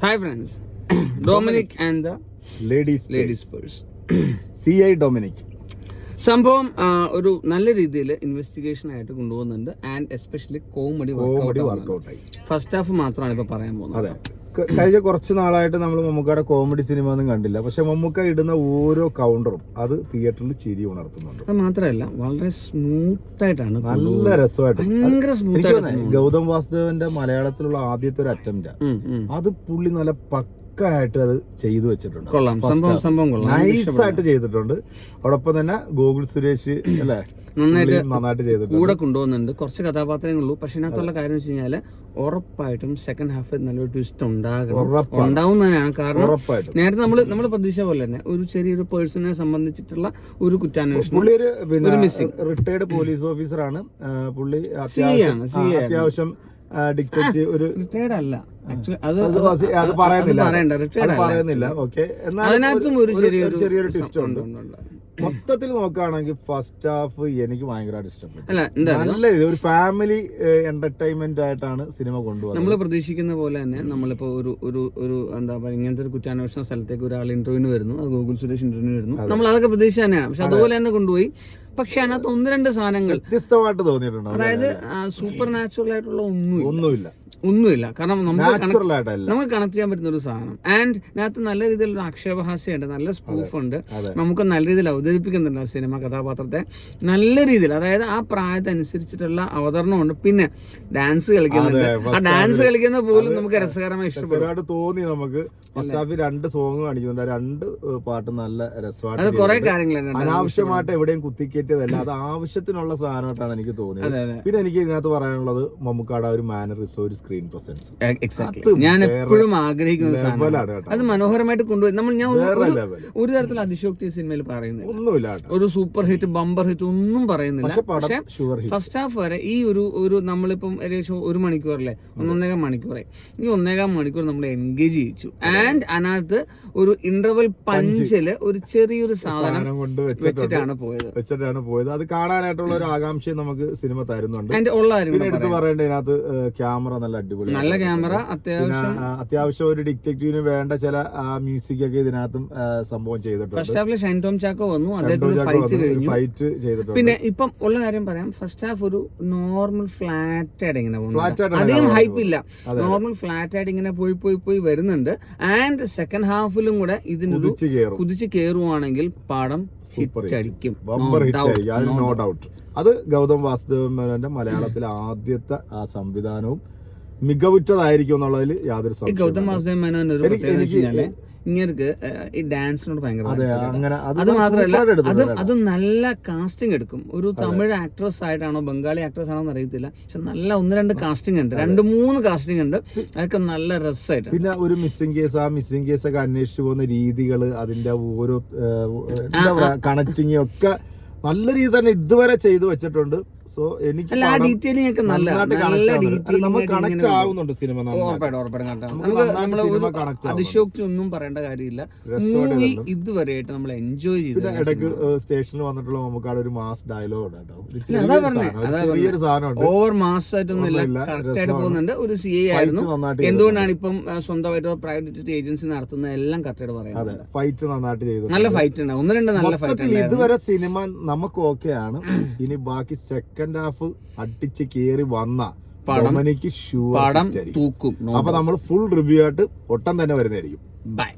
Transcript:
Hi friends Dominic and the ladies ladies purse C I Dominic സംഭവം ഒരു നല്ല രീതിയിൽ ഇൻവെസ്റ്റിഗേഷൻ ആയിട്ട് കൊണ്ടുപോകുന്നുണ്ട് and especially comedy workout first half മാത്രമാണ് ഇപ്പോൾ പറയാൻ പോകുന്നത്. കഴിഞ്ഞ കുറച്ച് നാളായിട്ട് നമ്മൾ മമ്മൂക്കയുടെ കോമഡി സിനിമ ഒന്നും കണ്ടില്ല. പക്ഷെ മമ്മൂക്ക ഇടുന്ന ഓരോ കൗണ്ടറും അത് തിയേറ്ററിൽ ചിരി ഉണർത്തുന്നുണ്ട്. അത് മാത്രമല്ല വളരെ സ്മൂത്ത് ആയിട്ടാണ് നല്ല രസമായിട്ട്. ഭയങ്കര സ്മൂത്ത് എനിക്ക് ഗൗതം വാസുദേവന്റെ മലയാളത്തിലുള്ള ആദ്യത്തെ ഒരു അറ്റംപ്റ്റ് അത് പുള്ളി നല്ല പക്കായിട്ട് അത് ചെയ്തു വെച്ചിട്ടുണ്ട്. സംഭവം സംഭവം കൊള്ളാം. നൈസ് ആയിട്ട് ചെയ്തിട്ടുണ്ട്. അതോടൊപ്പം തന്നെ ഗോകുൽ സുരേഷ് അല്ലേ? നന്നായിട്ട് നന്നായിട്ട് ചെയ്തിട്ടുണ്ട്. കൂടെ കൊണ്ടുപോകുന്നുണ്ട്. കുറച്ച് കഥാപാത്രങ്ങളുള്ളൂ പക്ഷെ ഇതിനകത്തുള്ള കാര്യം വെച്ച് കഴിഞ്ഞാൽ ഉറപ്പായിട്ടും സെക്കൻഡ് ഹാഫ് നല്ലൊരു ട്വിസ്റ്റ് ഉണ്ടാകണം. തന്നെയാണ്. കാരണം നേരത്തെ നമ്മൾ നമ്മൾ പ്രതീക്ഷ പോലെ തന്നെ ഒരു ചെറിയൊരു പേഴ്സണെ സംബന്ധിച്ചിട്ടുള്ള ഒരു കുറ്റാന്വേഷണം റിട്ടയർഡ് പോലീസ് ഓഫീസറാണ് പുള്ളി അത്യാവശ്യം ഡിക്റ്റേറ്റ് ഒരു റിട്ടയർഡ് അല്ല. അത് പറയുന്നില്ല പറയുന്നില്ല ഓക്കെ അതിനകത്തും ഒരു ചെറിയൊരു ട്വിസ്റ്റ് ഉണ്ട്. മൊത്തത്തിൽ നോക്കുകയാണെങ്കിൽ ഫസ്റ്റ് ഹാഫ് എനിക്ക് ഭയങ്കരമായിട്ട് ഇഷ്ടപ്പെട്ടു. അല്ല എന്താ നല്ല ഇത് ഒരു ഫാമിലി എന്റർടൈൻമെന്റ് ആയിട്ടാണ് സിനിമ കൊണ്ടുപോകുന്നത് നമ്മൾ പ്രതീക്ഷിക്കുന്ന പോലെ തന്നെ നമ്മളിപ്പോ ഒരു ഒരു ഒരു എന്താ പറയുക ഇങ്ങനത്തെ ഒരു കുറ്റാന്വേഷണ സ്ഥലത്തേക്ക് ഒരാൾ ഇന്റർവ്യൂവിന് വരുന്നു അത് ഗൂഗിൾ സുരേഷ് ഇന്റർവ്യൂ വരുന്നു. നമ്മൾ അതൊക്കെ പ്രതീക്ഷ തന്നെയാണ്. പക്ഷെ അതുപോലെ തന്നെ കൊണ്ടുപോയി. പക്ഷെ അതിനകത്ത് ഒന്ന് രണ്ട് സാധനങ്ങൾ വ്യത്യസ്തമായിട്ട് തോന്നിയിട്ടുണ്ടോ? അതായത് സൂപ്പർ നാച്ചുറൽ ആയിട്ടുള്ള ഒന്നും ഒന്നുമില്ല. ഒന്നുമില്ല. കാരണം നമുക്ക് നമുക്ക് കണക്ട് ചെയ്യാൻ പറ്റുന്ന ഒരു സാധനം. ആൻഡ് ഇതിനകത്ത് നല്ല രീതിയിലുള്ള ആക്ഷേപഹാസ്യമുണ്ട്. നല്ല സ്പൂഫ് ഉണ്ട് നമുക്ക് നല്ല രീതിയിൽ അവതരിപ്പിക്കുന്നുണ്ട് ആ സിനിമ കഥാപാത്രത്തെ. നല്ല രീതിയിൽ അതായത് ആ പ്രായത്തിനനുസരിച്ചിട്ടുള്ള അവതരണമുണ്ട്. പിന്നെ ഡാൻസ് കളിക്കുന്നുണ്ട്. ആ ഡാൻസ് കളിക്കുന്ന പോലും നമുക്ക് രസകരമായി ഇഷ്ടപ്പെടും. തോന്നി നമുക്ക്. ഫസ്റ്റ് ഹാഫിൽ രണ്ട് സോങ് കാണിക്കുന്നുണ്ട്. രണ്ട് പാട്ട് നല്ല രസമായിട്ട് കുറെ. കാര്യങ്ങളുണ്ട് അനാവശ്യമായിട്ട് എവിടെയും കുത്തിക്കേറ്റിയതല്ല. അത് ആവശ്യത്തിനുള്ള സാധനമായിട്ടാണ് എനിക്ക് തോന്നിയത്. പിന്നെ എനിക്ക് ഇതിനകത്ത് പറയാനുള്ളത് മമ്മൂക്കാട് ഒരു മാനർ ഒരു സ്ക്രീൻ പ്രസൻസ് ഞാൻ എപ്പോഴും ആഗ്രഹിക്കുന്ന സാധനം അത് മനോഹരമായിട്ട് കൊണ്ടുപോയി. നമ്മൾ ഞാൻ ഒരു- തരത്തിലുള്ള അതിശോക്തി സിനിമയിൽ പറയുന്നില്ല. ഒന്നുമില്ല ഒരു സൂപ്പർ ഹിറ്റ് ബമ്പർ ഹിറ്റ് ഒന്നും പറയുന്നില്ല. പക്ഷെ ഫസ്റ്റ് ഹാഫ് വരെ ഈ ഒരു ഒരു നമ്മളിപ്പം ഏകദേശം ഒരു മണിക്കൂറല്ലേ? ഒന്നൊന്നേകാം മണിക്കൂറായി ഈ ഒന്നേകാം മണിക്കൂർ നമ്മൾ എൻഗേജ് ചെയ്യിച്ചു. ആൻഡ് അതിനകത്ത് ഒരു ഇന്റർവൽ പഞ്ചിൽ ഒരു ചെറിയൊരു സാധനം കൊണ്ട് വെച്ചിട്ടാണ് പോയത്. വെച്ചിട്ടാണ് പോയത്. അത് കാണാനായിട്ടുള്ള ഒരു ആകാംക്ഷയും നമുക്ക് സിനിമ തരുന്നുണ്ട്. എടുത്ത് പറയേണ്ട ഇതിനകത്ത് ക്യാമറ നല്ല അടിപൊളി നല്ല ക്യാമറ അത്യാവശ്യം. ഒരു ഡിറ്റക്റ്റീവിന് വേണ്ട ചില മ്യൂസിക് ഒക്കെ ഇതിനകത്തും സംഭവം ചെയ്തിട്ടുണ്ട്. ഫസ്റ്റ് ഹാഫിൽ ഷൈൻ ടോം ചാക്കോ വന്നു. അദ്ദേഹത്തിന് ഫൈറ്റ് കഴിഞ്ഞു. ഫൈറ്റ് ചെയ്തിട്ടുണ്ട്. പിന്നെ ഇപ്പം ഉള്ള കാര്യം പറയാം. ഫസ്റ്റ് ഹാഫ് ഒരു നോർമൽ ഫ്ലാറ്റ് ആയിട്ട് ഇങ്ങനെ പോകുന്നു അധികം ഹൈപ്പ് ഇല്ല. നോർമൽ ഫ്ലാറ്റ് ആയിട്ട് ഇങ്ങനെ പോയി പോയി പോയി വരുന്നുണ്ട്. ആൻഡ് സെക്കൻഡ് ഹാഫിലും കൂടെ ഇതിനൊരു കുതിച്ച് കയറും. കുതിച്ച് കയറുവാണെങ്കിൽ പടം ഹിറ്റ് അടിക്കും അത് ഗൗതം വാസുദേവൻ മേനോന്റെ മലയാളത്തിലെ ആദ്യത്തെ ആ സംവിധാനവും മികവുറ്റതായിരിക്കും എന്നുള്ളതിൽ യാതൊരു ഗൗതം മേനോൻ ഒരു പ്രത്യേകത എന്ന് ഈ ഡാൻസിനോട് ഭയങ്കര അതെ മാത്രമല്ല അതും നല്ല കാസ്റ്റിംഗ് എടുക്കും. ഒരു തമിഴ് ആക്ട്രസ് ആയിട്ടാണോ ബംഗാളി ആക്ട്രസ് ആണോ എന്ന് അറിയത്തില്ല. പക്ഷെ നല്ല ഒന്ന് രണ്ട് കാസ്റ്റിംഗ് ഉണ്ട് രണ്ട് മൂന്ന് കാസ്റ്റിംഗ് ഉണ്ട്. അതൊക്കെ നല്ല രസമായിട്ട് പിന്നെ ഒരു മിസ്സിംഗ് കേസ് ആ മിസ്സിംഗ് കേസ് ഒക്കെ അന്വേഷിച്ചു പോകുന്ന രീതികൾ അതിന്റെ ഓരോ ഏഹ്, എന്താ പറയാ കണക്ടിങ് ഒക്കെ നല്ല രീതി തന്നെ ഇതുവരെ ചെയ്തു വെച്ചിട്ടുണ്ട്. സോ എനിക്ക് അല്ല ആ പടം ഡീറ്റെയിലിംഗ് ഒക്കെ നല്ല നല്ല ആവുന്നുണ്ട്. ഡീറ്റെയിലിംഗ് കണക്ട് ആവുന്നുണ്ട് സിനിമ. ഉറപ്പായിട്ടും ഉറപ്പായിട്ടും നമുക്ക് connect അതിശോക്തി ഒന്നും പറയേണ്ട കാര്യമില്ല. മൂവി ഇതുവരെയായിട്ട് നമ്മൾ എൻജോയ് ചെയ്ത ഇടയ്ക്ക് സ്റ്റേഷനിൽ വന്നിട്ടുള്ള നമുക്ക് ഒരു മാസ് ഡയലോഗ് ഉണ്ട് കേട്ടോ. ഓവർ മാസ് ആയിട്ടൊന്നും ഇല്ല ഒന്നുമില്ല, കറക്റ്റ് ആയിട്ട് പോകുന്നുണ്ട്. ഒരു സി ഐ ആയിരുന്നു. എന്തുകൊണ്ടാണ് ഇപ്പം സ്വന്തമായിട്ട് പ്രൈവറ്റ് ഏജൻസി നടത്തുന്ന എല്ലാം കറക്റ്റ് ആയിട്ട് പറയുന്നത് ഫൈറ്റ് നന്നായിട്ട് ചെയ്തു നല്ല ഫൈറ്റ് ഉണ്ട്. ഒന്ന് രണ്ട് നല്ല ഫൈറ്റ് ഇതുവരെ സിനിമ നമുക്ക് ഓക്കെയാണ് ഇനി ബാക്കി സെക്കൻഡ് ഹാഫ് അടിച്ച് കേറി വന്ന പടം തൂക്കും. അപ്പൊ നമ്മൾ ഫുൾ റിവ്യൂ ആയിട്ട് ഒട്ടം തന്നെ വരുന്നതായിരിക്കും. ബൈ